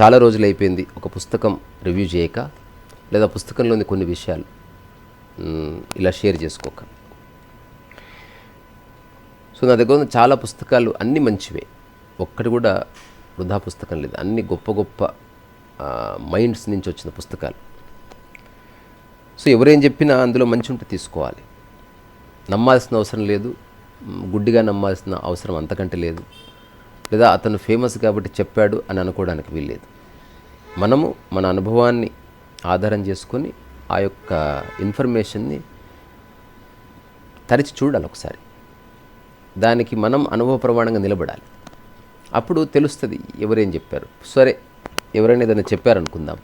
చాలా రోజులు అయిపోయింది ఒక పుస్తకం రివ్యూ చేయక లేదా పుస్తకంలోని కొన్ని విషయాలు ఇలా షేర్ చేసుకోక. సో నా దగ్గర ఉన్న చాలా పుస్తకాలు అన్నీ మంచివే. ఒక్కటి కూడా వృధా పుస్తకం లేదు. అన్ని గొప్ప గొప్ప మైండ్స్ నుంచి వచ్చిన పుస్తకాలు. సో ఎవరేం చెప్పినా అందులో మంచి ఉంటే తీసుకోవాలి. నమ్మాల్సిన అవసరం లేదు. గుడ్డిగా నమ్మాల్సిన అవసరం అంతకంటే లేదు. లేదా అతను ఫేమస్ కాబట్టి చెప్పాడు అని అనుకోవడానికి వీల్లేదు. మనము మన అనుభవాన్ని ఆధారం చేసుకొని ఆ యొక్క ఇన్ఫర్మేషన్ని తరిచి చూడాలి ఒకసారి. దానికి మనం అనుభవ ప్రమాణంగా నిలబడాలి. అప్పుడు తెలుస్తుంది ఎవరేం చెప్పారు. సరే ఎవరైనా ఏదైనా చెప్పారనుకుందాం.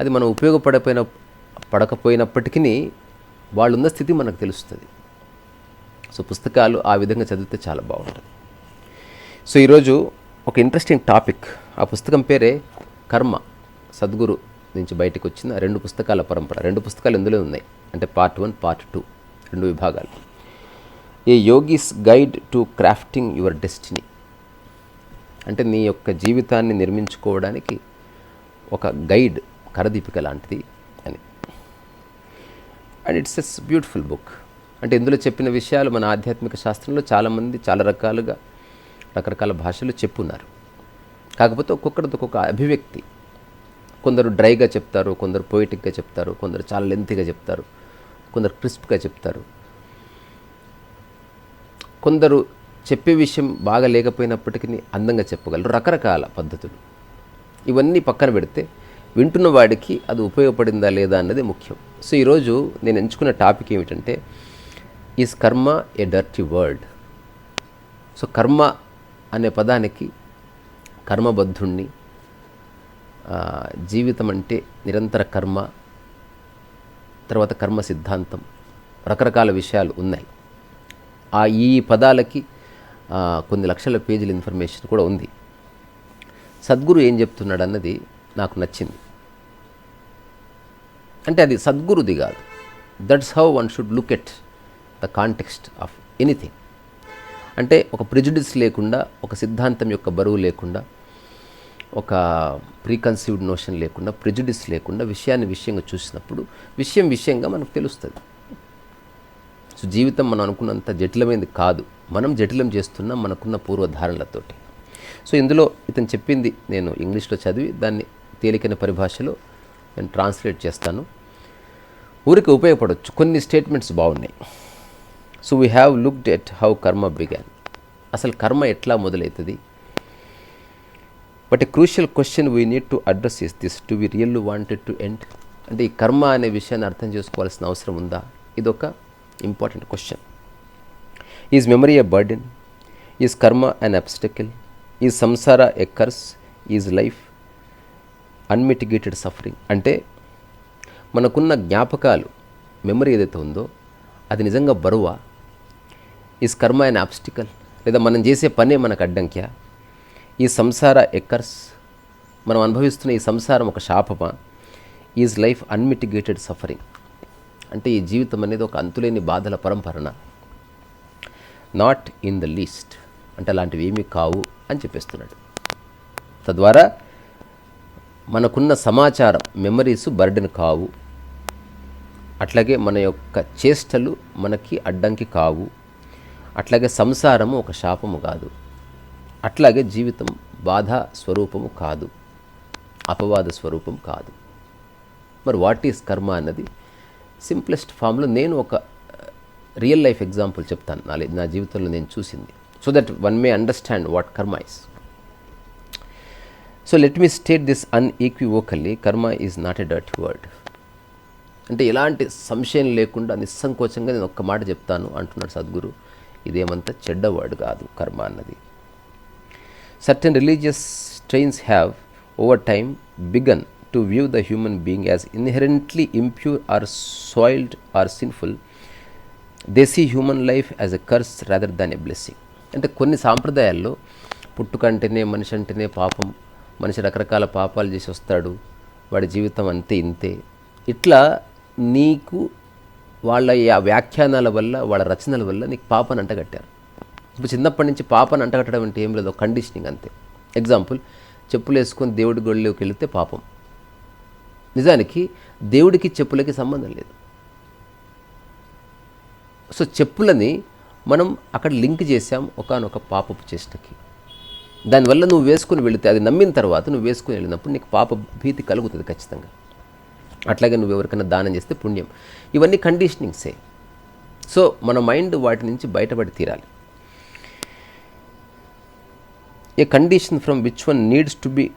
అది మనం ఉపయోగపడపోయిన పడకపోయినప్పటికీ వాళ్ళున్న స్థితి మనకు తెలుస్తుంది. సో పుస్తకాలు ఆ విధంగా చదివితే చాలా బాగుంటుంది. సో ఈరోజు ఒక ఇంట్రెస్టింగ్ టాపిక్ ఆ పుస్తకం పేరే కర్మ. సద్గురు నుంచి బయటకు వచ్చిన రెండు పుస్తకాల పరంపర. రెండు పుస్తకాలు ఇందులో ఉన్నాయి. అంటే పార్ట్ వన్ పార్ట్ టూ రెండు విభాగాలు. A yogi's guide to crafting your destiny. అంటే నీ యొక్క జీవితాన్ని నిర్మించుకోవడానికి ఒక గైడ్ కరదీపిక లాంటిది and it's as beautiful book అంటే ఇందులో చెప్పిన విషయాలు మన ఆధ్యాత్మిక శాస్త్రంలో చాలామంది చాలా రకాలుగా రకరకాల భాషలు చెప్పున్నారు. కాకపోతే ఒక్కొక్కరిది ఒక్కొక్క అభివ్యక్తి. కొందరు డ్రైగా చెప్తారు కొందరు పోయిటిక్గా చెప్తారు కొందరు చాలా లెంతీగా చెప్తారు కొందరు క్రిస్ప్గా చెప్తారు. కొందరు చెప్పే విషయం బాగా లేకపోయినప్పటికీ అందంగా చెప్పగలరు రకరకాల పద్ధతులు. ఇవన్నీ పక్కన పెడితే వింటున్న వాడికి అది ఉపయోగపడిందా లేదా అన్నది ముఖ్యం. సో ఈరోజు నేను ఎంచుకున్న టాపిక్ ఏమిటంటే ఈజ్ కర్మ ఏ డర్టీ వర్డ్ సో కర్మ అనే పదానికి కర్మబద్ధుణ్ణి జీవితం అంటే నిరంతర కర్మ తర్వాత కర్మ సిద్ధాంతం రకరకాల విషయాలు ఉన్నాయి. ఆ ఈ పదాలకి కొన్ని లక్షల పేజీల ఇన్ఫర్మేషన్ కూడా ఉంది. సద్గురు ఏం చెప్తున్నాడు అన్నది నాకు నచ్చింది. అంటే అది సద్గురుది కాదు. That's how one should look at the context of anything అంటే ఒక ప్రిజుడిస్ లేకుండా ఒక సిద్ధాంతం యొక్క బరువు లేకుండా ఒక ప్రీకన్సీవ్డ్ నోషన్ లేకుండా ప్రిజుడిస్ లేకుండా విషయాన్ని విషయంగా చూసినప్పుడు విషయం విషయంగా మనకు తెలుస్తుంది. సో జీవితం మనం అనుకున్నంత జటిలమైనది కాదు. మనం జటిలం చేస్తున్నాం మనకున్న పూర్వధారణలతోటి. సో ఇందులో ఇతను చెప్పింది నేను ఇంగ్లీష్లో చదివి దాన్ని తేలికైన పరిభాషలో నేను ట్రాన్స్లేట్ చేస్తాను. ఊరికి ఉపయోగపడవచ్చు కొన్ని స్టేట్మెంట్స్ బాగున్నాయి. So we have looked at how karma began అసలు కర్మ ఎట్లా మొదలవుతుంది but crucial question we need to address is this to we real wanted to end అంటే ఈ కర్మ అనే విషయాన్ని అర్థం చేసుకోవాల్సిన అవసరం ఉందా? ఇదొక important question is memory a burden is karma an obstacle is samsara a curse is life unmitigated suffering అంటే మనకున్న జ్ఞాపకాలు మెమరీ ఏదైతే ఉందో అది నిజంగా బరువా. ఈస్ కర్మ అండ్ ఆబ్స్టికల్ లేదా మనం చేసే పనే మనకు అడ్డంక్య? ఈ సంసార ఎక్కర్స్ మనం అనుభవిస్తున్న ఈ సంసారం ఒక శాపమా? ఈజ్ లైఫ్ అన్మిటిగేటెడ్ సఫరింగ్ అంటే ఈ జీవితం అనేది ఒక అంతులేని బాధల పరంపరన. నాట్ ఇన్ ద లీస్ట్ అంటే అలాంటివి ఏమీ కావు అని చెప్పేస్తున్నాడు. తద్వారా మనకున్న సమాచారం మెమరీస్ బర్డెన్ కావు. అట్లాగే మన యొక్క చేష్టలు మనకి అడ్డంకి కావు. అట్లాగే సంసారము ఒక శాపము కాదు. అట్లాగే జీవితం బాధ స్వరూపము కాదు. అపవాద స్వరూపం కాదు. మరి వాట్ ఈస్ కర్మ అన్నది సింప్లెస్ట్ ఫామ్లో నేను ఒక రియల్ లైఫ్ ఎగ్జాంపుల్ చెప్తాను. నా నా జీవితంలో నేను చూసింది. So that one may understand what karma is so let me state this unequivocally karma is not a dirty word అంటే ఎలాంటి సంశయం లేకుండా నిస్సంకోచంగా నేను ఒక్క మాట చెప్తాను అంటున్నాడు సద్గురు. ఇదేమంత చెడ్డ వర్డ్ కాదు కర్మ అన్నది. Certain religious strains have over time begun to view the human being as inherently impure or soiled or sinful they see human life as a curse rather than a blessing అంటే కొన్ని సాంప్రదాయాల్లో పుట్టుకంటేనే మనిషి అంటేనే పాపం మనిషి రకరకాల పాపాలు చేసి వస్తాడు వాడి జీవితం అంతే ఇంతే. ఇట్లా నీకు వాళ్ళ ఈ ఆ వ్యాఖ్యానాల వల్ల వాళ్ళ రచనల వల్ల నీకు పాపని అంటగట్టారు. ఇప్పుడు చిన్నప్పటి నుంచి పాపను అంటగట్టడం అంటే ఏం లేదు కండిషనింగ్ అంతే. ఎగ్జాంపుల్ చెప్పులు వేసుకొని దేవుడి గొళ్ళలోకి వెళితే పాపం. నిజానికి దేవుడికి చెప్పులకి సంబంధం లేదు. సో చెప్పులని మనం అక్కడ లింక్ చేసాం ఒకనొక పాపపు చేష్టకి. దానివల్ల నువ్వు వేసుకుని వెళితే అది నమ్మిన తర్వాత నువ్వు వేసుకుని వెళ్ళినప్పుడు నీకు పాప భీతి కలుగుతుంది ఖచ్చితంగా. అట్లాగే నువ్వు ఎవరికైనా దానం చేస్తే పుణ్యం. ఇవన్నీ కండిషనింగ్సే. సో మన మైండ్ వాటి నుంచి బయటపడి తీరాలి. A condition from which one needs to be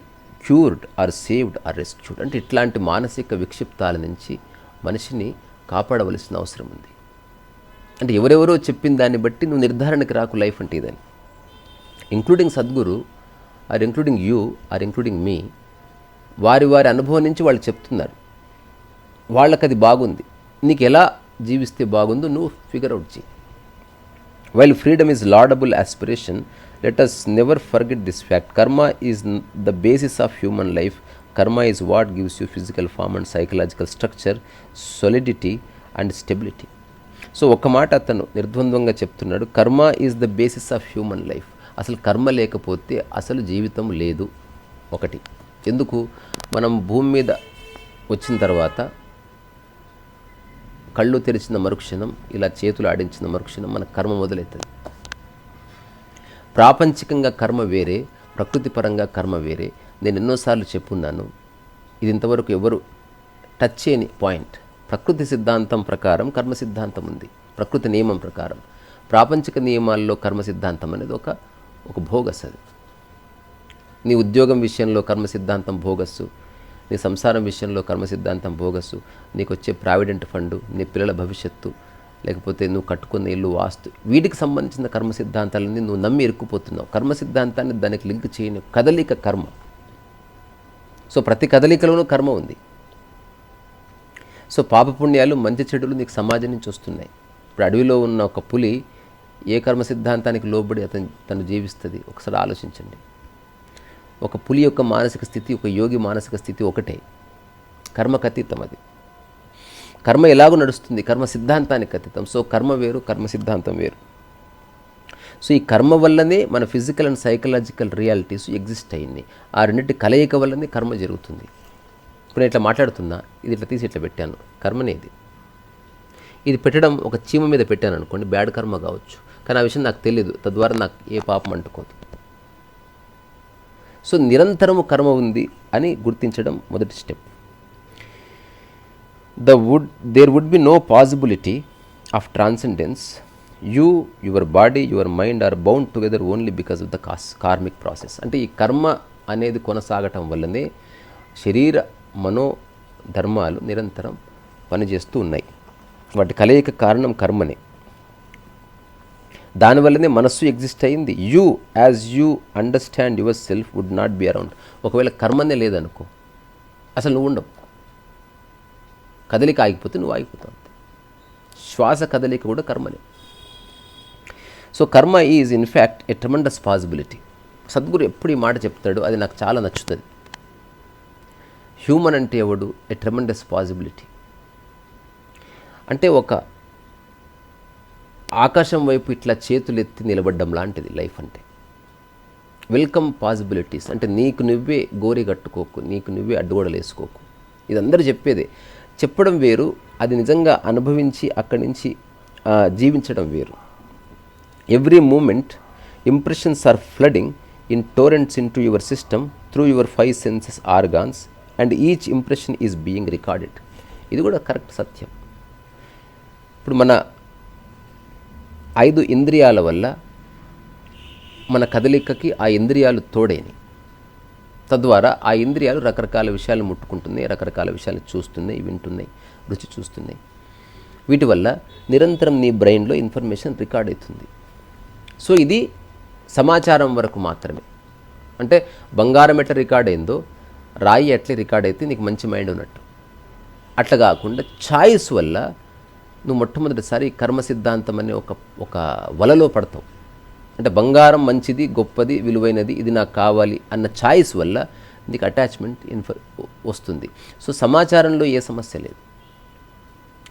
cured or saved or rescued అంటే ఇట్లాంటి మానసిక విక్షిప్తాల నుంచి మనిషిని కాపాడవలసిన అవసరం ఉంది. అంటే ఎవరెవరో చెప్పిన దాన్ని బట్టి నువ్వు నిర్ధారణకి రాకు లైఫ్ అంటే ఇదని. Including Sadhguru or including you or including మీ వారి వారి అనుభవం నుంచి వాళ్ళు చెప్తున్నారు. వాళ్ళకి అది బాగుంది. నీకు ఎలా జీవిస్తే బాగుందో నువ్వు ఫిగర్ అవుట్ చేయి while freedom is laudable aspiration let us never forget this fact karma is the basis of human life karma is what gives you physical form and psychological structure solidity and stability so ఒక మాట అతను నిర్ద్వంద్వంగా చెప్తున్నాడు. Karma is the basis of human life అసలు కర్మ లేకపోతే అసలు జీవితం లేదు. ఒకటి. ఎందుకు? మనం భూమి మీద వచ్చిన తర్వాత కళ్ళు తెరిచిన మరుక్షణం ఇలా చేతులు ఆడించిన మరుక్షణం మన కర్మ మొదలవుతుంది. ప్రాపంచికంగా కర్మ వేరే ప్రకృతి పరంగా కర్మ వేరే. నేను ఎన్నోసార్లు చెప్పున్నాను ఇది ఇంతవరకు ఎవరు టచ్ చేయని పాయింట్. ప్రకృతి సిద్ధాంతం ప్రకారం కర్మ సిద్ధాంతం ఉంది. ప్రకృతి నియమం ప్రకారం. ప్రాపంచిక నియమాల్లో కర్మ సిద్ధాంతం అనేది ఒక ఒక భోగస్ అది. నీ ఉద్యోగం విషయంలో కర్మ సిద్ధాంతం భోగస్సు. నీ సంసారం విషయంలో కర్మ సిద్ధాంతం భోగస్సు. నీకు వచ్చే ప్రావిడెంట్ ఫండు నీ పిల్లల భవిష్యత్తు లేకపోతే నువ్వు కట్టుకున్న ఇల్లు వాస్తు వీటికి సంబంధించిన కర్మ సిద్ధాంతాలన్నీ నువ్వు నమ్మి ఇరుక్కుపోతున్నావు. కర్మ సిద్ధాంతాన్ని దానికి లింక్ చేయని కదలిక కర్మ. సో ప్రతి కదలికలోనూ కర్మ ఉంది. సో పాపపుణ్యాలు మంచి చెడులు నీకు సమాజం నుంచి వస్తున్నాయి. ఇప్పుడు అడవిలో ఉన్న ఒక పులి ఏ కర్మ సిద్ధాంతానికి లోబడి అతను తను జీవిస్తుంది? ఒకసారి ఆలోచించండి. ఒక పులి యొక్క మానసిక స్థితి ఒక యోగి మానసిక స్థితి ఒకటే. కర్మకు అతీతం అది. కర్మ ఎలాగో నడుస్తుంది? కర్మ సిద్ధాంతానికి అతీతం సో కర్మ వేరు కర్మ సిద్ధాంతం వేరు. సో ఈ కర్మ వల్లనే మన physical and psychological realities exist అయ్యింది. ఆ రెండింటి కలయిక వల్లనే కర్మ జరుగుతుంది. ఇప్పుడు నేను ఇట్లా మాట్లాడుతున్నా. ఇది ఇట్లా తీసి ఇట్లా పెట్టాను. కర్మనేది ఇది పెట్టడం ఒక చీమ మీద పెట్టాను అనుకోండి బ్యాడ్ కర్మ కావచ్చు. కానీ ఆ విషయం నాకు తెలియదు తద్వారా నాకు ఏ పాపం అంటుకోదు. సో నిరంతరము కర్మ ఉంది అని గుర్తించడం మొదటి step. The would there would be no possibility of transcendence you your body your mind are bound together only because of the cause karmic process అంటే ఈ కర్మ అనేది కొనసాగటం వల్లనే శరీర మనో ధర్మాలు నిరంతరం పనిచేస్తూ ఉన్నాయి. వాటి కలయిక కారణం కర్మనే. దానివల్లనే మనస్సు ఎగ్జిస్ట్ అయింది. You as you understand yourself would not be around ఒకవేళ కర్మనే లేదనుకో అసలు నువ్వు ఉండవు. కదలిక ఆగిపోతే నువ్వు ఆగిపోతావు శ్వాస కదలిక కూడా కర్మనే. So karma is in fact a tremendous possibility Sadhguru ఎప్పుడు ఈ మాట చెప్తాడు అది నాకు చాలా నచ్చుతుంది. హ్యూమన్ అంటే ఎవడు? ఎ ట్రమండస్ పాసిబిలిటీ అంటే ఒక ఆకాశం వైపు ఇట్లా చేతులు ఎత్తి నిలబడ్డం లాంటిది లైఫ్ అంటే. వెల్కమ్ పాసిబిలిటీస్ అంటే నీకు నువ్వే గోరి కట్టుకోకు నీకు నువ్వే అడ్డుగోడలు వేసుకోకు ఇది అందరూ చెప్పేదే. చెప్పడం వేరు అది నిజంగా అనుభవించి అక్కడి నుంచి జీవించడం వేరు. Every moment impressions are flooding in torrents into your system through your five senses organs and each impression is being recorded ఇది కూడా కరెక్ట్ సత్యం. ఇప్పుడు మన ఐదు ఇంద్రియాల వల్ల మన కదలికకి ఆ ఇంద్రియాలు తోడైనవి తద్వారా ఆ ఇంద్రియాలు రకరకాల విషయాలు ముట్టుకుంటున్నాయి రకరకాల విషయాలు చూస్తున్నాయి వింటున్నాయి రుచి చూస్తున్నాయి. వీటి వల్ల నిరంతరం నీ బ్రెయిన్లో ఇన్ఫర్మేషన్ రికార్డ్ అవుతుంది. సో ఇది సమాచారం వరకు మాత్రమే. అంటే బంగారం ఎట్లా రికార్డ్ అయిందో రాయి ఎట్లా రికార్డ్ అయితే నీకు మంచి మైండ్ ఉన్నట్టు. అట్లా కాకుండా ఛాయిస్ వల్ల నువ్వు మొట్టమొదటిసారి కర్మ సిద్ధాంతం అనే ఒక ఒక వలలో పడతావు. అంటే బంగారం మంచిది గొప్పది విలువైనది ఇది నాకు కావాలి అన్న ఛాయిస్ వల్ల నీకు అటాచ్మెంట్ ఇన్ఫర్ వస్తుంది. సో సమాచారంలో ఏ సమస్య లేదు.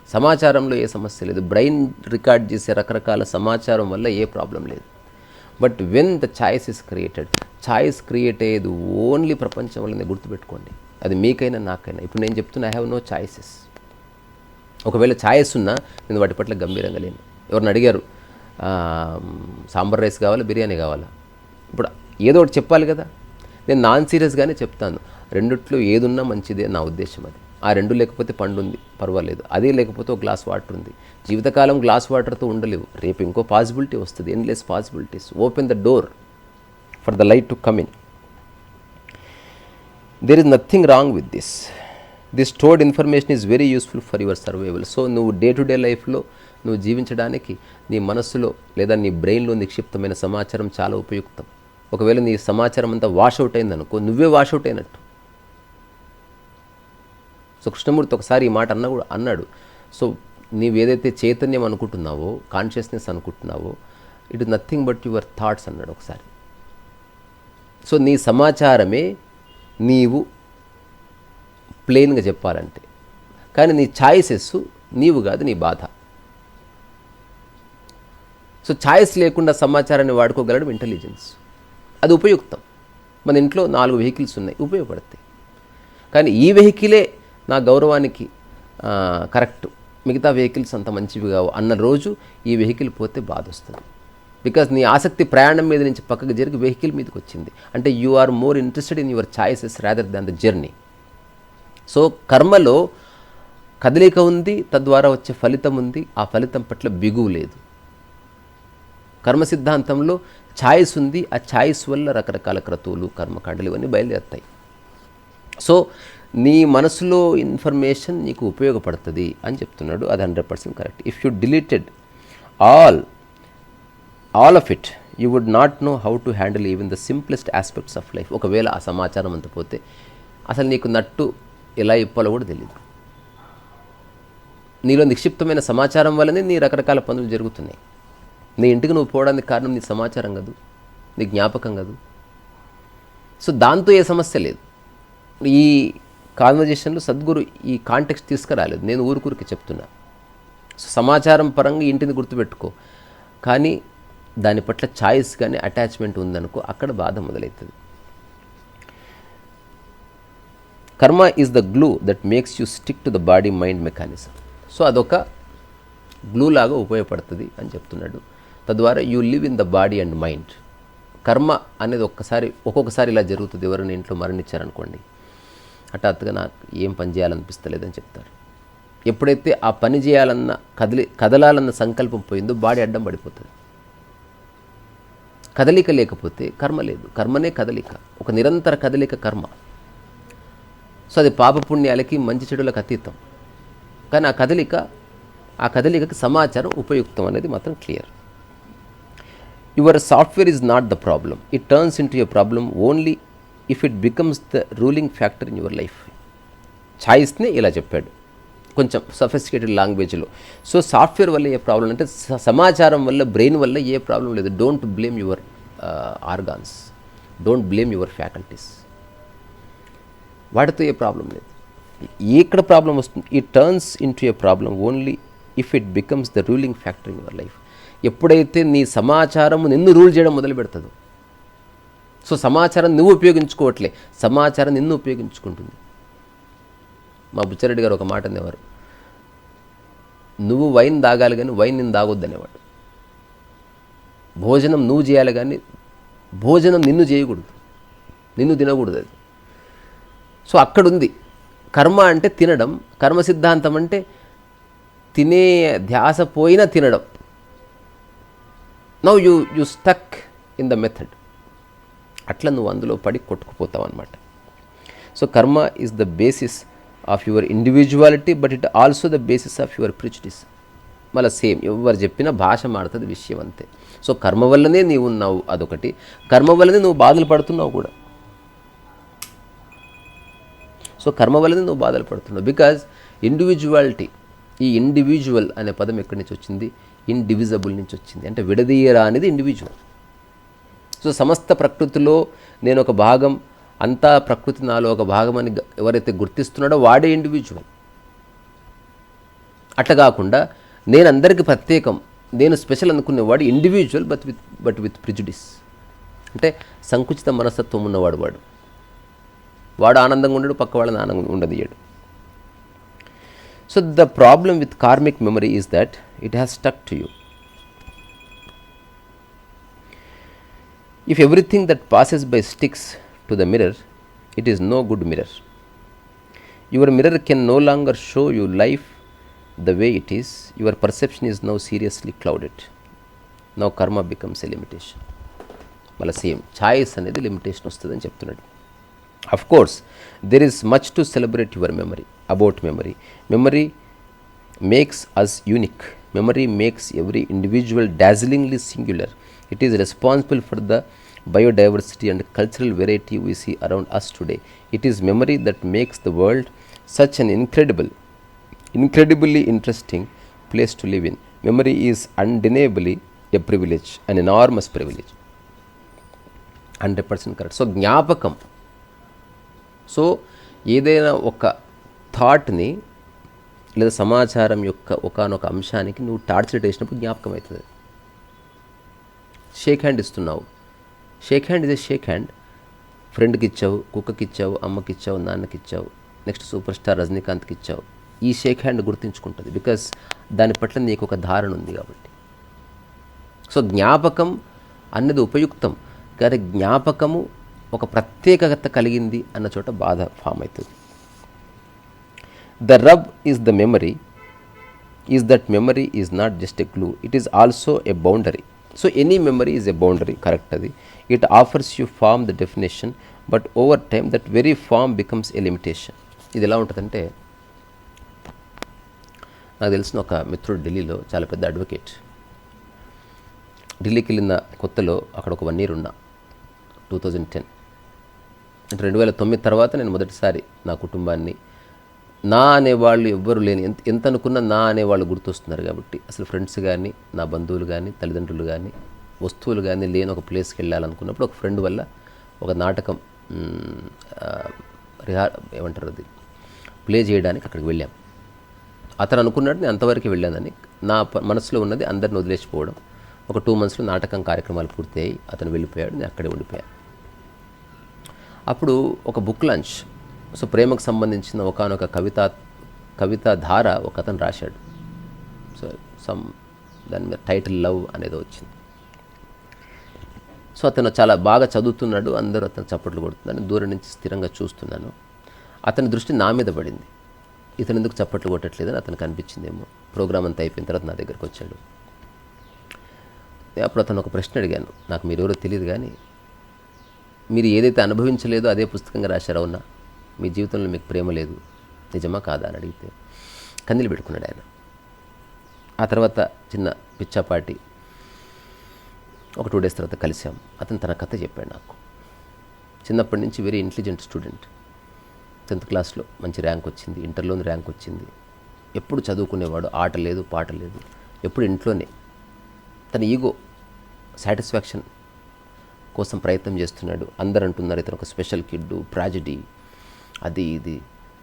సమాచారంలో ఏ సమస్య లేదు. బ్రెయిన్ రికార్డ్ చేసే రకరకాల సమాచారం వల్ల ఏ ప్రాబ్లం లేదు. But when the choice is created choice create అయ్యేది ఓన్లీ ప్రపంచం వల్లనే గుర్తుపెట్టుకోండి. అది మీకైనా నాకైనా. ఇప్పుడు నేను చెప్తున్నా ఐ హ్యావ్ నో ఛాయిసెస్. ఒకవేళ ఛాయిస్ ఉన్నా నేను వాటి పట్ల గంభీరంగా లేను. ఎవరిని అడిగారు సాంబార్ రైస్ కావాలా బిర్యానీ కావాలా? ఇప్పుడు ఏదో ఒకటి చెప్పాలి కదా. నేను నాన్ సీరియస్గానే చెప్తాను. రెండిట్లో ఏదున్నా మంచిదే నా ఉద్దేశం అది. ఆ రెండు లేకపోతే పండు ఉంది పర్వాలేదు. అదే లేకపోతే ఒక గ్లాస్ వాటర్ ఉంది. జీవితకాలం గ్లాస్ వాటర్తో ఉండలేవు. రేపు ఇంకో పాసిబిలిటీ వస్తుంది. Endless possibilities open the door for the light to come in there is nothing wrong with this this stored information is very useful for your survival so నువ్వు day to day లైఫ్లో నువ్వు జీవించడానికి నీ మనస్సులో లేదా నీ బ్రెయిన్లో నిక్షిప్తమైన సమాచారం చాలా ఉపయుక్తం. ఒకవేళ నీ సమాచారం అంతా వాషౌట్ అయిందనుకో నువ్వే వాషౌట్ అయినట్టు. సో కృష్ణమూర్తి ఒకసారి ఈ మాట అన్న కూడా అన్నాడు. సో నీవు ఏదైతే చైతన్యం అనుకుంటున్నావో consciousness అనుకుంటున్నావో it is nothing but your thoughts అన్నాడు ఒకసారి. సో నీ సమాచారమే నీవు ప్లెయిన్గా చెప్పాలంటే. కానీ నీ ఛాయిసెస్ నీవు కాదు నీ బాధ. సో ఛాయిస్ లేకుండా సమాచారాన్ని వాడుకోగలడం ఇంటెలిజెన్స్ అది ఉపయుక్తం. మన ఇంట్లో నాలుగు వెహికల్స్ ఉన్నాయి ఉపయోగపడతాయి. కానీ ఈ వెహికలే నా గౌరవానికి కరెక్ట్ మిగతా వెహికల్స్ అంత మంచివి కావు. అన్న రోజు ఈ వెహికల్ పోతే బాధ వస్తుంది బికాస్ నీ ఆసక్తి ప్రయాణం మీద నుంచి పక్కకు జరిగి వెహికల్ మీదకి వచ్చింది అంటే you are more interested in your choices rather than the journey so కర్మలో కదలిక ఉంది తద్వారా వచ్చే ఫలితం ఉంది. ఆ ఫలితం పట్ల బిగువు లేదు. కర్మ సిద్ధాంతంలో ఛాయిస్ ఉంది. ఆ ఛాయిస్ వల్ల రకరకాల క్రతువులు కర్మకాండలు ఇవన్నీ బయలుదేరుతాయి. సో నీ మనసులో ఇన్ఫర్మేషన్ నీకు ఉపయోగపడుతుంది అని చెప్తున్నాడు. అది hundred percent correct. If you deleted all all of it you would not know how to handle even the simplest aspects of life ఒకవేళ ఆ సమాచారం అంత పోతే అసలు నీకు నట్టు ఎలా ఇప్పాలో కూడా తెలియదు నీలో నిక్షిప్తమైన సమాచారం వల్లనే నీ రకరకాల పనులు జరుగుతున్నాయి. నీ ఇంటికి నువ్వు పోవడానికి కారణం నీ సమాచారం కాదు నీ జ్ఞాపకం కాదు. సో దాంతో ఏ సమస్య లేదు. ఈ కాన్వర్జేషన్లో సద్గురు ఈ కాంటెక్స్ట్ తీసుకురాలేదు. నేను ఊరికూరికి చెప్తున్నా. సో సమాచారం పరంగా ఇంటిని గుర్తుపెట్టుకో. కానీ దాని పట్ల ఛాయిస్ కానీ అటాచ్మెంట్ ఉందనుకో అక్కడ బాధ మొదలవుతుంది karma is the glue that makes you stick to the body mind mechanism so అదొక గ్లూ లాగా ఉపయోగపడుతుంది అని చెప్తున్నాడు తద్వారా you live in the body and mind karma అనేది ఒక్కసారి ఒక్కొక్కసారి ఇలా జరుగుతుంది ఎవరైనా ఇంట్లో మరణించారనుకోండి హఠాత్తుగా నాకు ఏం పని చేయాలనిపిస్తలేదని చెప్తారు ఎప్పుడైతే ఆ పని చేయాలన్న కదిలి కదలాలన్న సంకల్పం పోయిందో బాడీ అడ్డం పడిపోతుంది కదలిక లేకపోతే కర్మ లేదు కర్మనే కదలిక ఒక నిరంతర కదలిక కర్మ సో అది పాపపుణ్యాలకి మంచి చెడులకు అతీతం. కానీ ఆ కదలిక ఆ కదలికకి సమాచారం ఉపయుక్తం అనేది మాత్రం clear. Your software is not the problem. It turns into your problem only if it becomes the ruling factor in your life. ఛాయిస్ని ఇలా చెప్పాడు. కొంచెం సఫిస్టికేటెడ్ లాంగ్వేజ్లో. సో సాఫ్ట్వేర్ వల్ల ఏ ప్రాబ్లం అంటే సమాచారం వల్ల బ్రెయిన్ వల్ల ఏ ప్రాబ్లం లేదు. Don't blame your organs. Don't blame your faculties. వాటితో ఏ ప్రాబ్లం లేదు. ఎక్కడ ప్రాబ్లం వస్తుంది? ఈ turns into a problem only if it becomes the ruling factor in your life ఎప్పుడైతే నీ సమాచారం నిన్ను రూల్ చేయడం మొదలు పెడుతుందో. సో సమాచారం నువ్వు ఉపయోగించుకోవట్లే. సమాచారం నిన్ను ఉపయోగించుకుంటుంది. మా బుచ్చారెడ్డి గారు ఒక మాట అనేవారు. నువ్వు వైన్ తాగాలి కానీ వైన్ నిన్ను తాగొద్దు అనేవాడు. భోజనం నువ్వు చేయాలి కానీ భోజనం నిన్ను చేయకూడదు. నిన్ను తినకూడదు అది. సో అక్కడుంది. కర్మ అంటే తినడం. కర్మ సిద్ధాంతం అంటే తినే ధ్యాస పోయినా తినడం. Now you you stuck in the method అట్లా నువ్వు అందులో పడి కొట్టుకుపోతావు అనమాట so karma is the basis of your individuality but it also the basis of your prejudice మళ్ళీ సేమ్ ఎవరు చెప్పిన భాష మారుతుంది విషయం అంతే. సో కర్మ వల్లనే నీవు ఉన్నావు అదొకటి. కర్మ వల్లనే నువ్వు బాధలు పడుతున్నావు కూడా. సో కర్మ వల్లనే నువ్వు బాధలు పడుతున్నావు. బికాజ్ ఇండివిజువాలిటీ ఈ ఇండివిజువల్ అనే పదం ఎక్కడి నుంచి వచ్చింది? ఇండివిజబుల్ నుంచి వచ్చింది. అంటే విడదీయరా అనేది ఇండివిజువల్ సో సమస్త ప్రకృతిలో నేను ఒక భాగం అంతా ప్రకృతి నాలో ఒక భాగం అని ఎవరైతే గుర్తిస్తున్నాడో వాడే ఇండివిజువల్ అట్లా కాకుండా నేను అందరికీ ప్రత్యేకం నేను స్పెషల్ అనుకునేవాడు individual but with but with prejudice అంటే సంకుచిత మనస్తత్వం ఉన్నవాడు వాడు. వాడు ఆనందంగా ఉండడు పక్క వాళ్ళని ఆనందంగా ఉండదీయడు so the problem with karmic memory is that it has stuck to you If everything that passes by sticks to the mirror, it is no good mirror. Your mirror can no longer show you life the way it is. Your perception is now seriously clouded. Now karma becomes a limitation. మళ్ళీ same choice అనేది limitation వస్తుందని చెప్తున్నాడు Of course, there is much to celebrate your memory, about memory. Memory makes us unique. Memory makes every individual dazzlingly singular. It is responsible for the biodiversity and cultural variety we see around us today. It is memory that makes the world such an incredible, incredibly interesting place to live in. Memory is undeniably a privilege, an enormous privilege. 100% correct. So, Jnapakam so ఏదైనా ఒక థాట్ని లేదా సమాచారం యొక్క ఒకనొక అంశానికి నువ్వు torture వేసినప్పుడు జ్ఞాపకం అవుతుంది షేక్ హ్యాండ్ ఇస్తున్నావు. షేక్ హ్యాండ్ ఇదే షేక్ హ్యాండ్. ఫ్రెండ్కి ఇచ్చావు కుక్కకి ఇచ్చావు అమ్మకి ఇచ్చావు నాన్నకి ఇచ్చావు నెక్స్ట్ సూపర్ స్టార్ రజనీకాంత్కి ఇచ్చావు. ఈ షేక్ హ్యాండ్ గుర్తుంచుకుంటుంది బికాస్ దాని పట్ల నీకు ఒక ధారణ ఉంది కాబట్టి. సో జ్ఞాపకం అన్నది ఉపయుక్తం. కానీ జ్ఞాపకము ఒక ప్రత్యేకత కలిగింది అన్న చోట బాధ ఫామ్ అవుతుంది. The rub is the memory is that memory is not just a clue it is also a boundary so any memory is a boundary correct అది. It offers you form the definition but over time that very form becomes a limitation ఇది ఎలా ఉంటుందంటే నాకు తెలిసిన ఒక మిత్రుడు ఢిల్లీలో చాలా పెద్ద అడ్వకేట్ ఢిల్లీకి వెళ్ళిన కొత్తలో అక్కడ ఒక వన్ ఇయర్ ఉన్నా టూ థౌజండ్ టెన్ అంటే రెండు వేల తొమ్మిది తర్వాత నేను మొదటిసారి నా కుటుంబాన్ని నా అనేవాళ్ళు ఎవ్వరు లేని ఎంత ఎంత అనుకున్నా నా అనేవాళ్ళు గుర్తొస్తున్నారు కాబట్టి అసలు ఫ్రెండ్స్ కానీ నా బంధువులు కానీ తల్లిదండ్రులు కానీ వస్తువులు కానీ లేని ఒక ప్లేస్కి వెళ్ళాలనుకున్నప్పుడు ఒక ఫ్రెండ్ వల్ల ఒక నాటకం రిహా ఏమంటారు అది ప్లే చేయడానికి అక్కడికి వెళ్ళాం. అతను అనుకున్నాడు నేను అంతవరకు వెళ్ళానని నా మనసులో ఉన్నది అందరిని వదిలేసిపోవడం ఒక టూ మంత్స్లో నాటకం కార్యక్రమాలు పూర్తయ్యాయి అతను వెళ్ళిపోయాడు నేను అక్కడే ఉండిపోయాను. అప్పుడు ఒక బుక్ లంచ్. సో ప్రేమకు సంబంధించిన ఒకనొక కవిత కవిత ధార ఒక అతను రాశాడు. సో సమ్ దాని మీద టైటిల్ లవ్ అనేది వచ్చింది. సో అతను చాలా బాగా చదువుతున్నాడు అందరూ అతను చప్పట్లు కొడుతున్నాను దూరం నుంచి స్థిరంగా చూస్తున్నాను. అతని దృష్టి నా మీద పడింది. ఇతను ఎందుకు చప్పట్లు కొట్టట్లేదని అతనికి అనిపించిందేమో. ప్రోగ్రామ్ అంతా అయిపోయిన తర్వాత నా దగ్గరకు వచ్చాడు. అప్పుడు అతను ఒక ప్రశ్న అడిగాను. నాకు మీరు ఎవరో తెలియదు కానీ మీరు ఏదైతే అనుభవించలేదో అదే పుస్తకంగా రాశారు అవునా మీ జీవితంలో మీకు ప్రేమ లేదు. నిజమా కాదా అని అడిగితే కందిలు పెట్టుకున్నాడు ఆయన. ఆ తర్వాత చిన్న పిచ్చాపాటి ఒక టూ డేస్ తర్వాత కలిసాం అతను తన కథ చెప్పాడు నాకు. చిన్నప్పటి నుంచి వెరీ ఇంటెలిజెంట్ స్టూడెంట్ టెన్త్ క్లాస్లో మంచి ర్యాంక్ వచ్చింది. ఇంటర్లోని ర్యాంక్ వచ్చింది. ఎప్పుడు చదువుకునేవాడు? ఆట లేదు పాట లేదు. ఎప్పుడు ఇంట్లోనే. తన ఈగో సాటిస్ఫాక్షన్ కోసం ప్రయత్నం చేస్తున్నాడు. అందరు అంటున్నారు ఇతను ఒక స్పెషల్ కిడ్డు ట్రాజడీ. అది ఇది.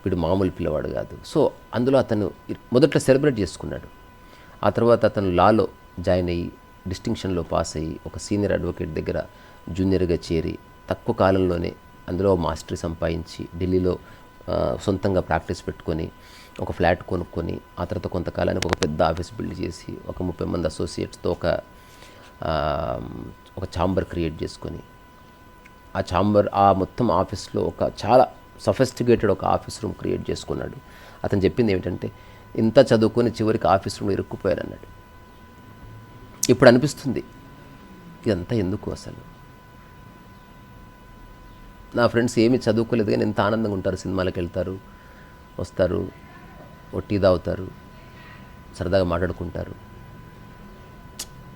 వీడు మామూలు పిల్లవాడు కాదు. సో అందులో అతను మొదట్లో సెలబ్రేట్ చేసుకున్నాడు. ఆ తర్వాత అతను లాలో జాయిన్ అయ్యి డిస్టింక్షన్లో పాస్ అయ్యి ఒక సీనియర్ అడ్వకేట్ దగ్గర జూనియర్గా చేరి తక్కువ కాలంలోనే అందులో మాస్టరీ సంపాదించి ఢిల్లీలో సొంతంగా ప్రాక్టీస్ పెట్టుకొని ఒక ఫ్లాట్ కొనుక్కొని ఆ తర్వాత కొంతకాలానికి ఒక పెద్ద ఆఫీస్ బిల్డ్ చేసి ఒక ముప్పై మంది అసోసియేట్స్తో ఒక ఒక ఛాంబర్ క్రియేట్ చేసుకొని ఆ ఛాంబర్ ఆ మొత్తం ఆఫీస్లో ఒక చాలా సఫెస్టిగేటెడ్ ఒక ఆఫీస్ రూమ్ క్రియేట్ చేసుకున్నాడు. అతను చెప్పింది ఏమిటంటే ఇంత చదువుకొని చివరికి ఆఫీస్ రూమ్ ఇరుక్కుపోయాను అన్నాడు. ఇప్పుడు అనిపిస్తుంది ఇదంతా ఎందుకు అసలు? నా ఫ్రెండ్స్ ఏమీ చదువుకోలేదు కానీ ఎంత ఆనందంగా ఉంటారు సినిమాలకు వెళ్తారు వస్తారు ఒట్టి తాగుతారు సరదాగా మాట్లాడుకుంటారు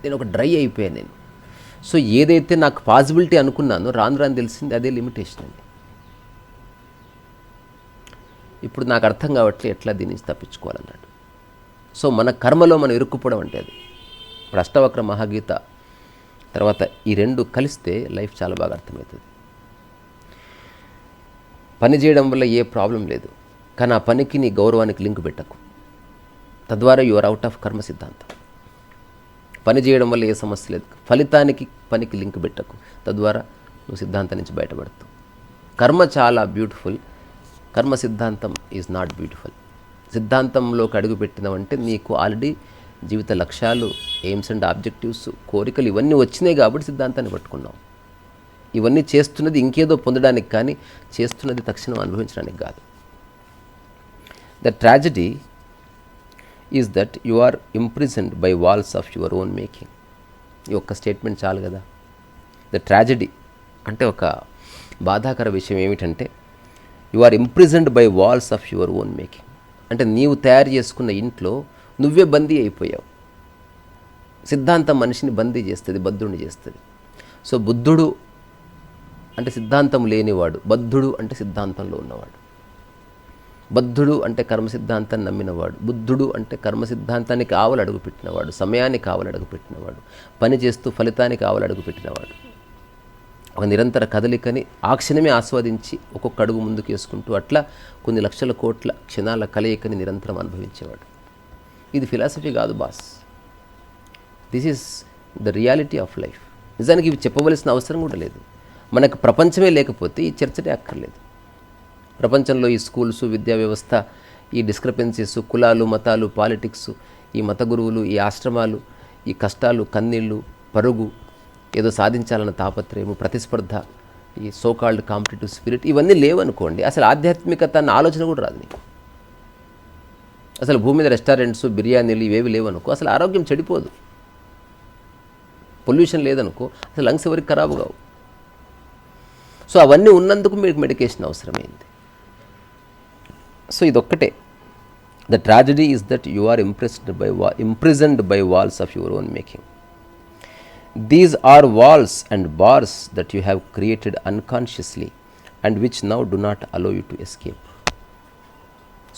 నేను ఒక డ్రై అయిపోయాను నేను. సో ఏదైతే నాకు పాసిబిలిటీ అనుకున్నానో రాను రాను తెలిసింది అదే లిమిటేషన్ అండి. ఇప్పుడు నాకు అర్థం కావట్లే ఎట్లా దీని నుంచి తప్పించుకోవాలన్నాడు. సో మన కర్మలో మనం ఇరుక్కుపోవడం అంటే అది. ఇప్పుడు అష్టవక్ర మహాగీత తర్వాత ఈ రెండు కలిస్తే లైఫ్ చాలా బాగా అర్థమవుతుంది. పని చేయడం వల్ల ఏ ప్రాబ్లం లేదు. కానీ ఆ పనికి నీ గౌరవానికి లింక్ పెట్టకు. తద్వారా యు ఆర్ అవుట్ ఆఫ్ కర్మ సిద్ధాంతం పని చేయడం వల్ల ఏ సమస్య లేదు. ఫలితానికి పనికి లింక్ పెట్టకు. తద్వారా నువ్వు సిద్ధాంతం నుంచి బయటపడతావు. కర్మ చాలా బ్యూటిఫుల్. కర్మ సిద్ధాంతం ఈజ్ నాట్ బ్యూటిఫుల్ సిద్ధాంతంలోకి అడుగు పెట్టినవంటే నీకు ఆల్రెడీ జీవిత లక్ష్యాలు ఎయిమ్స్ అండ్ ఆబ్జెక్టివ్స్ కోరికలు ఇవన్నీ వచ్చినాయి కాబట్టి సిద్ధాంతాన్ని పట్టుకున్నావు. ఇవన్నీ చేస్తున్నది ఇంకేదో పొందడానికి కానీ చేస్తున్నది తక్షణం అనుభవించడానికి కాదు. The tragedy is that you are imprisoned by walls of your own making ఈ ఒక్క స్టేట్మెంట్ చాలు కదా. ద ట్రాజడీ అంటే ఒక బాధాకర విషయం ఏమిటంటే you are imprisoned by walls of your own making అంటే నీవు తయారు చేసుకున్న ఇంట్లో నువ్వే బందీ అయిపోయావు. సిద్ధాంతం మనిషిని బందీ చేస్తుంది బద్ధుడిని చేస్తుంది. సో బుద్ధుడు అంటే సిద్ధాంతం లేనివాడు బద్ధుడు అంటే సిద్ధాంతంలో ఉన్నవాడు. బద్ధుడు అంటే కర్మ సిద్ధాంతాన్ని నమ్మినవాడు బుద్ధుడు అంటే కర్మ సిద్ధాంతానికి ఆవలు అడుగు పెట్టినవాడు సమయానికి ఆవలు పని చేస్తూ ఫలితానికి ఆవలు అడుగుపెట్టినవాడు ఒక నిరంతర కదలికని ఆ క్షణమే ఆస్వాదించి ఒక్కొక్క అడుగు ముందుకు వేసుకుంటూ అట్లా కొన్ని లక్షల కోట్ల క్షణాల కలయికని నిరంతరం అనుభవించేవాడు. ఇది ఫిలాసఫీ కాదు boss this is the reality of life నిజానికి ఇవి చెప్పవలసిన అవసరం కూడా లేదు. మనకు ప్రపంచమే లేకపోతే ఈ చర్చనే అక్కర్లేదు. ప్రపంచంలో ఈ స్కూల్స్ విద్యా వ్యవస్థ ఈ డిస్క్రపెన్సీస్ కులాలు మతాలు పాలిటిక్స్ ఈ మత గురువులు ఈ ఆశ్రమాలు ఈ కష్టాలు కన్నీళ్ళు పరుగు ఏదో సాధించాలన్న తాపత్రయము ప్రతిస్పర్ధ ఈ సోకాల్డ్ కాంపిటేటివ్ స్పిరిట్ ఇవన్నీ లేవనుకోండి అసలు ఆధ్యాత్మికత అన్న ఆలోచన కూడా రాదు నీకు. అసలు భూమి మీద రెస్టారెంట్స్ బిర్యానీలు ఇవేవి లేవనుకో అసలు ఆరోగ్యం చెడిపోదు. పొల్యూషన్ లేదనుకో అసలు లంగ్స్ ఎవరికి ఖరాబు కావు. సో అవన్నీ ఉన్నందుకు మీకు మెడికేషన్ అవసరమైంది. సో ఇదొక్కటే. The tragedy is that you are impressed by wa imprisoned by walls of your own making these are walls and bars that you have created unconsciously and which now do not allow you to escape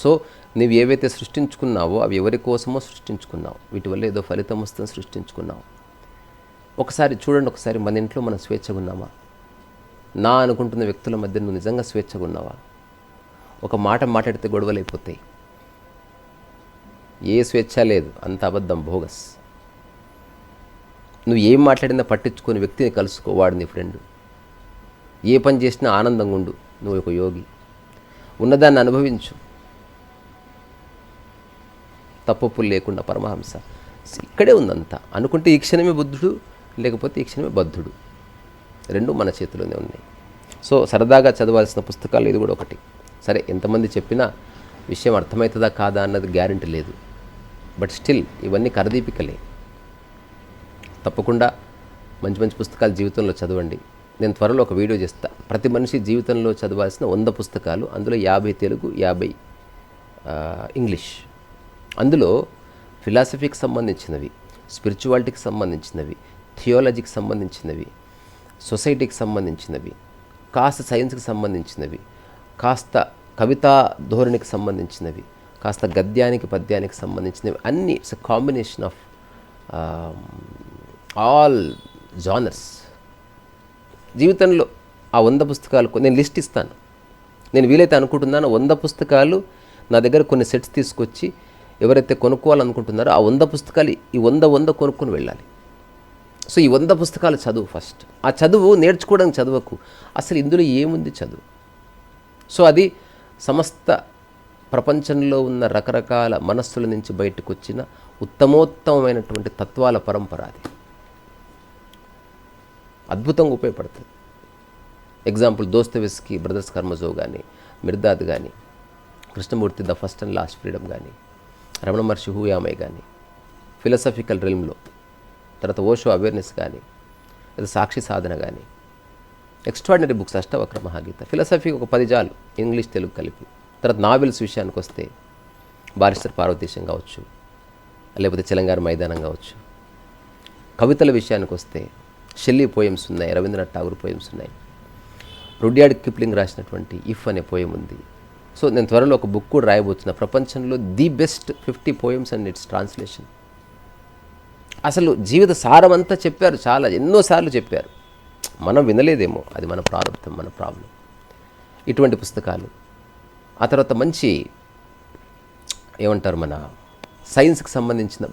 so నువ్వు ఏవైతే సృష్టించుకున్నావో అవి ఎవరి కోసమో సృష్టించుకున్నావు. వీటి వల్ల ఏదో ఫలితం వస్తుందని సృష్టించుకున్నావు. ఒకసారి చూడండి ఒకసారి మన ఇంట్లో మనం స్వేచ్ఛగా ఉన్నామా? నా అనుకుంటున్న వ్యక్తుల మధ్య నువ్వు నిజంగా స్వేచ్ఛగా ఉన్నావా? ఒక మాట మాట్లాడితే గొడవలు అయిపోతాయి. ఏ స్వేచ్ఛ లేదు అంత అబద్ధం భోగస్ నువ్వు ఏం మాట్లాడినా పట్టించుకొని వ్యక్తిని కలుసుకో వాడు నీ ఫ్రెండ్. ఏ పని చేసినా ఆనందంగా ఉండు నువ్వు ఒక యోగి. ఉన్నదాన్ని అనుభవించు. తప్పప్పులు లేకుండా పరమహంస. ఇక్కడే ఉందంతా. అనుకుంటే ఈ క్షణమే బుద్ధుడు లేకపోతే ఈ క్షణమే బద్ధుడు. రెండు మన చేతిలోనే ఉన్నాయి. సో సరదాగా చదవాల్సిన పుస్తకాలు ఇది కూడా ఒకటి. సరే ఎంతమంది చెప్పినా విషయం అర్థమవుతుందా కాదా అన్నది గ్యారంటీ లేదు. బట్ స్టిల్ ఇవన్నీ కరదీపికలే. తప్పకుండా మంచి మంచి పుస్తకాలు జీవితంలో చదవండి. నేను త్వరలో ఒక వీడియో చేస్తా. ప్రతి మనిషి జీవితంలో చదవాల్సిన వంద పుస్తకాలు అందులో యాభై తెలుగు యాభై ఇంగ్లీష్. అందులో ఫిలాసఫీకి సంబంధించినవి స్పిరిచువాలిటీకి సంబంధించినవి థియాలజీకి సంబంధించినవి సొసైటీకి సంబంధించినవి కాస్త సైన్స్కి సంబంధించినవి కాస్త కవితా ధోరణికి సంబంధించినవి కాస్త గద్యానికి పద్యానికి సంబంధించినవి అన్ని it's combination of all genres జీవితంలో ఆ వంద పుస్తకాలు నేను లిస్ట్ ఇస్తాను. నేను వీలైతే అనుకుంటున్నాను వంద పుస్తకాలు నా దగ్గర కొన్ని సెట్స్ తీసుకొచ్చి ఎవరైతే కొనుక్కోవాలనుకుంటున్నారో ఆ వంద పుస్తకాలు ఈ వంద వంద కొనుక్కొని వెళ్ళాలి. సో ఈ వంద పుస్తకాలు చదువు ఫస్ట్. ఆ చదువు నేర్చుకోవడానికి చదవకు. అసలు ఇందులో ఏముంది చదువు? సో అది సమస్త ప్రపంచంలో ఉన్న రకరకాల మనస్సుల నుంచి బయటకు వచ్చిన ఉత్తమోత్తమైనటువంటి తత్వాల పరంపర అది. అద్భుతంగా ఉపయోగపడుతుంది. ఎగ్జాంపుల్ దోస్తవెస్కి బ్రదర్స్ కర్మజో కానీ మిర్దాద్ కానీ Krishnamurti the first and last freedom కానీ రమణ మహర్షి హూయామయ్య కానీ ఫిలసఫికల్ రిల్మ్లో తర్వాత ఓషో అవేర్నెస్ కానీ లేదా సాక్షి సాధన కానీ extraordinary books Ashtavakra Mahageeta philosophy ఒక పది జాలు ఇంగ్లీష్ తెలుగు కలిపి. తర్వాత నావెల్స్ విషయానికి వస్తే బారిస్టర్ పార్వతీశం కావచ్చు లేకపోతే తెలంగాణ మైదానం కావచ్చు. కవితల విషయానికి వస్తే షెల్లీ పోయమ్స్ ఉన్నాయి రవీంద్రనాథ్ ఠాగూర్ పోయమ్స్ ఉన్నాయి. రుడ్యార్డ్ కిప్లింగ్ రాసినటువంటి ఇఫ్ అనే పోయం ఉంది. సో నేను త్వరలో ఒక బుక్ కూడా రాయబోతున్న ప్రపంచంలో the best fifty poems and its translation అసలు జీవిత సారం అంతా చెప్పారు చాలా ఎన్నోసార్లు చెప్పారు. మనం వినలేదేమో. అది మన ప్రారంభం మన ప్రాబ్లం. ఇటువంటి పుస్తకాలు. ఆ తర్వాత మంచి ఏమంటారు మన సైన్స్కి సంబంధించిన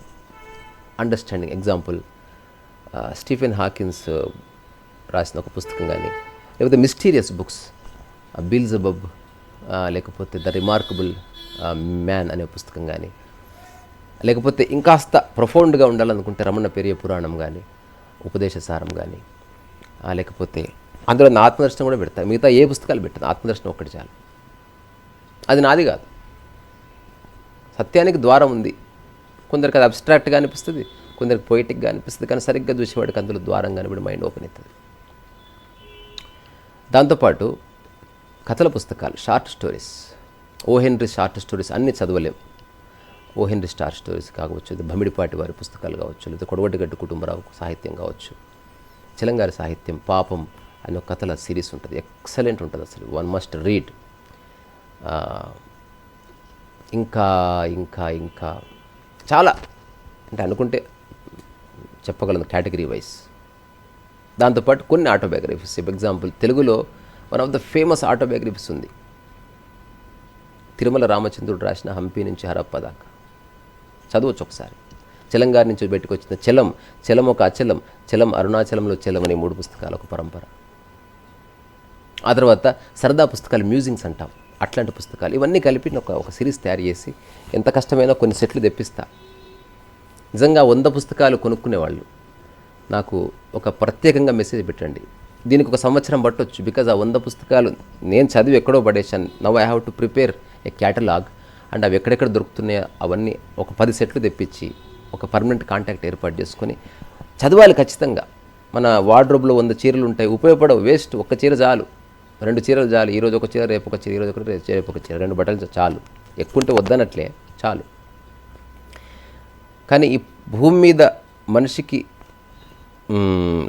అండర్స్టాండింగ్ ఎగ్జాంపుల్ స్టీఫెన్ హాకిన్స్ రాసిన ఒక పుస్తకం కానీ లేకపోతే మిస్టీరియస్ బుక్స్ బిల్జబబ్ లేకపోతే ద రిమార్కబుల్ మ్యాన్ అనే పుస్తకం కానీ లేకపోతే ఇంకాస్త ప్రొఫౌండ్గా ఉండాలనుకుంటే రమణ పెరియ పురాణం కానీ ఉపదేశ సారం కానీ లేకపోతే అందులో నా ఆత్మదర్శనం కూడా పెడతాను మిగతా ఏ పుస్తకాలు పెట్టాను. ఆత్మదర్శనం ఒక్కటి చాలు. అది నాది కాదు. సత్యానికి ద్వారం ఉంది. కొందరికి అది అబ్స్ట్రాక్ట్గా అనిపిస్తుంది కొందరికి పొయిటిక్గా అనిపిస్తుంది కానీ సరిగ్గా చూసేవాడికి అందులో ద్వారం కనిపడి మైండ్ ఓపెన్ అవుతుంది. దాంతోపాటు కథల పుస్తకాలు short stories O Henry short stories అన్నీ చదవలేం. ఓ హెన్రీ స్టార్ స్టోరీస్ కావచ్చు లేదా భమిడిపాటి వారి పుస్తకాలు కావచ్చు లేదా కొడవటిగడ్డ కుటుంబరావు సాహిత్యం కావచ్చు. చిలంగారి సాహిత్యం పాపం అనే ఒక కథల సిరీస్ ఉంటుంది. ఎక్సలెంట్ ఉంటుంది అసలు. వన్ మస్ట్ రీడ్ ఇంకా ఇంకా ఇంకా. చాలా. అంటే అనుకుంటే చెప్పగలను కేటగిరీ వైజ్ దాంతోపాటు కొన్ని ఆటోబయోగ్రఫీస్ ఎగ్జాంపుల్ తెలుగులో one of the famous autobiographies ఉంది. తిరుమల రామచంద్రుడు రాసిన హంపీ నుంచి హరప్ప దాకా. చదవచ్చు ఒకసారి. చలంగారి నుంచి పెట్టుకొచ్చిన చలం చలం ఒక అచలం చలం అరుణాచలంలో చలం అనే మూడు పుస్తకాలు ఒక పరంపర. ఆ తర్వాత సరదా పుస్తకాలు మ్యూజింగ్స్ అంటాం. అట్లాంటి పుస్తకాలు. ఇవన్నీ కలిపి ఒక ఒక సిరీస్ తయారు చేసి ఎంత కష్టమైనా కొన్ని సెట్లు తెప్పిస్తా. నిజంగా వంద పుస్తకాలు కొనుక్కునేవాళ్ళు. నాకు ఒక ప్రత్యేకంగా మెసేజ్ పెట్టండి. దీనికి ఒక సంవత్సరం పట్టొచ్చు. బికాజ్ ఆ వంద పుస్తకాలు నేను చదివి ఎక్కడో పడేశాను. Now I have to prepare a catalogue and అవి ఎక్కడెక్కడ దొరుకుతున్నాయో అవన్నీ ఒక పది సెట్లు తెప్పించి ఒక పర్మనెంట్ కాంటాక్ట్ ఏర్పాటు చేసుకొని చదవాలి ఖచ్చితంగా. మన వార్డ్రోబ్లో వంద చీరలు ఉంటాయి ఉపయోగపడవు. వేస్ట్ ఒక చీర చాలు. రెండు చీరలు చాలు. ఈరోజు ఒక చీర రేపు ఒక చీర ఈరోజు ఒక రేపు రేపు ఒక చీర. రెండు బట్టలు చాలు. ఎక్కువ ఉంటే వద్దనట్లే. చాలు. కానీ ఈ భూమి మీద మనిషికి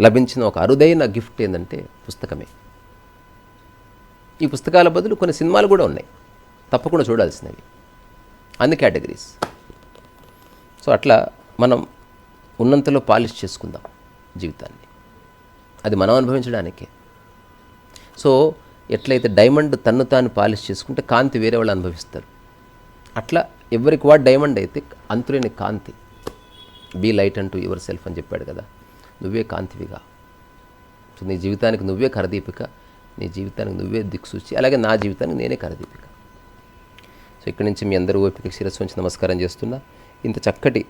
లభించిన ఒక అరుదైన గిఫ్ట్ ఏంటంటే పుస్తకమే. ఈ పుస్తకాల బదులు కొన్ని సినిమాలు కూడా ఉన్నాయి. తప్పకుండా చూడాల్సినవి. అన్ని కేటగిరీస్ సో అట్లా మనం ఉన్నంతలో పాలిష్ చేసుకుందాం జీవితాన్ని. అది మనం అనుభవించడానికే. సో ఎట్లయితే డైమండ్ తన్ను తాను పాలిష్ చేసుకుంటే కాంతి వేరే వాళ్ళు అనుభవిస్తారు. అట్లా ఎవరికి వాడు డైమండ్ అయితే అంతులేని కాంతి. బీ లైట్ అంటూ యువర్ సెల్ఫ్ అని చెప్పాడు కదా. నువ్వే కాంతివిగా. సో నీ జీవితానికి నువ్వే కరదీపిక. నీ జీవితానికి నువ్వే దిక్సూచి. అలాగే నా జీవితానికి నేనే కరదీపిక. సో ఇక్కడి నుంచి మీ అందరూ ఓపిక శిరస్సు ఉంచి నమస్కారం చేస్తున్నా. ఇంత చక్కటి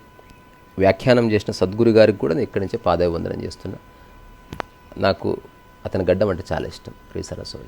వ్యాఖ్యానం చేసిన సద్గురు గారికి కూడా నేను ఇక్కడి నుంచే పాదాభివందనం చేస్తున్నా. నాకు అతని గడ్డం అంటే చాలా ఇష్టం. శ్రీ సరస్వతి